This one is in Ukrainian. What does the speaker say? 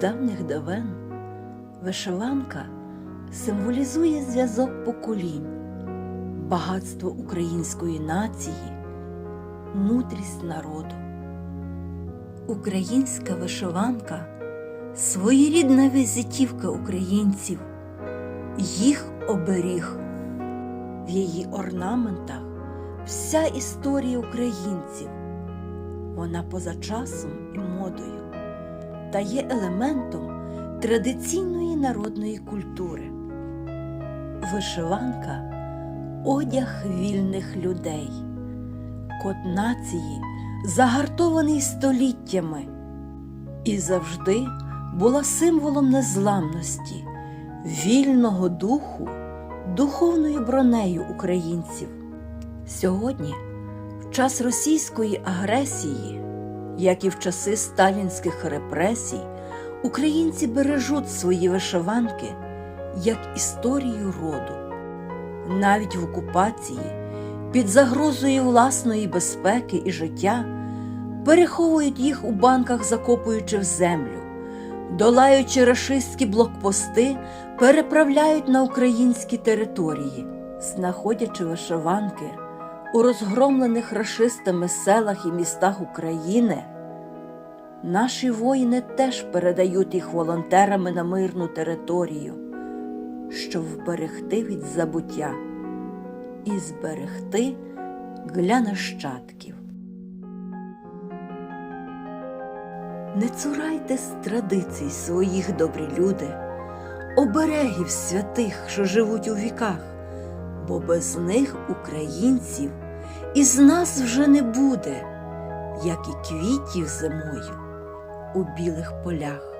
давніх давен вишиванка символізує зв'язок поколінь, багатство української нації, мудрість народу. Українська вишиванка своєрідна візитівка українців, їх оберіг. В її орнаментах вся історія українців. Вона поза часом і модою та є елементом традиційної народної культури. Вишиванка одяг вільних людей, код нації, загартований століттями, і завжди була символом незламності, вільного духу, духовною бронею українців. Сьогодні, в час російської агресії, як і в часи сталінських репресій, українці бережуть свої вишиванки як історію роду. Навіть в окупації, під загрозою власної безпеки і життя, переховують їх у банках, закопуючи в землю, долаючи рашистські блокпости, переправляють на українські території, знаходячи вишиванки у розгромлених рашистами селах і містах України. Наші воїни теж передають їх волонтерами на мирну територію, щоб вберегти від забуття і зберегти для нащадків. Не цурайтесь традицій своїх добрі люди, оберегів святих, що живуть у віках, бо без них українців із нас вже не буде, як і квітів зимою у білих полях.